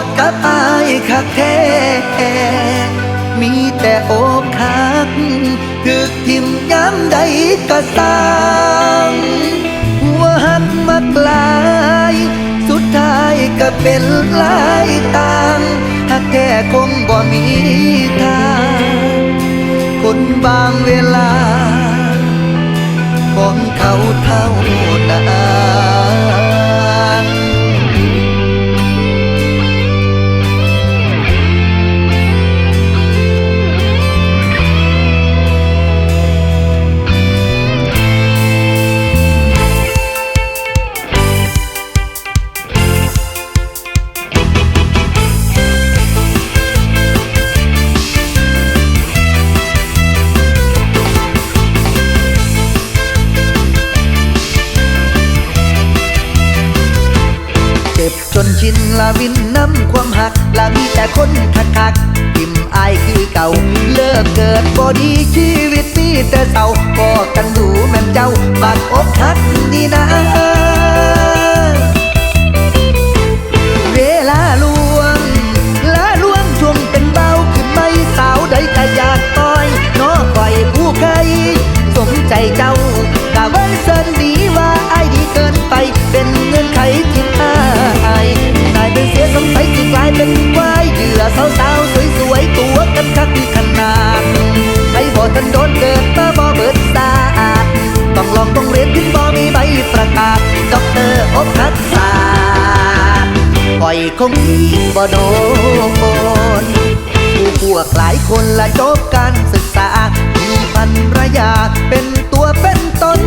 ดกับอายคักแท้มีแต่อกหักถึกทิมย้ำใดก็สร้างว่าหักมักลาย สุดท้ายก็เป็นลายต่างหักแท้คงบ่มีทางคนบางเวลาของเขาเท่านั้น ชินละวินน้ำความหักละมีแต่คนคักทักๆทิมอายคือเก่า เลิกเกิดบอดีชีวิตมีแต่เศร้าก็กันดูแม่นเจ้าบากอกหักนี่นะ ให้บ่ทันโดนเกิดมาบ่เบิดสาดต้องลองต้องเรียนถึงบ่มีใบประกาศด็อกเตอร์อกหักศาสตร์ปล่อยคงอีบ่โดนผู้พวกหลายคนละจบการศึกษามีพันรยาเป็นตัวเป็นตน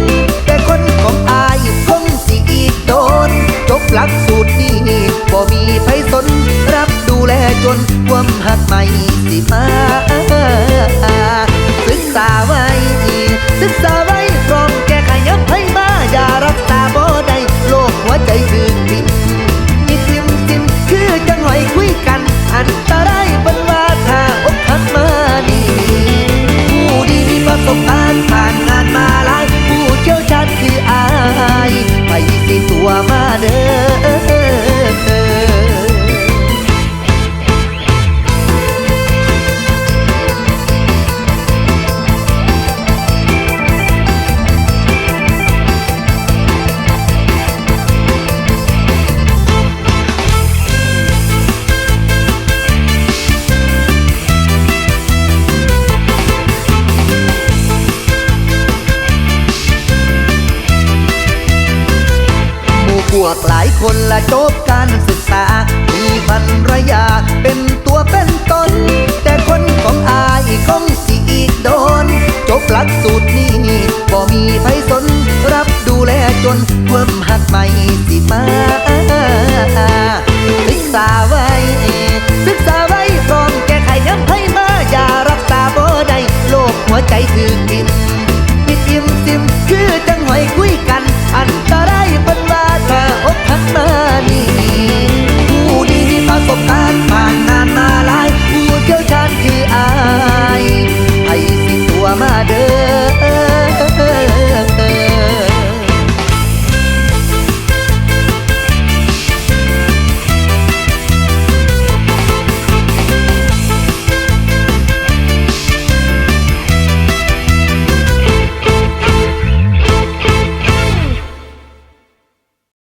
แต่คนของอายคงสิอีกโดน จบหลักสูตรนี้บ่มีไผสน รับดูแลจนความหักใหม่สิมา วกหลายคนละจบการศึกษา มีภรรยาเป็นตัวเป็นตน แต่คนของอายคงสิอีกโดน จบหลักสูตรนี้บ่มีไผสน รับดูแลจนเพิ่มหักใหม่สิมา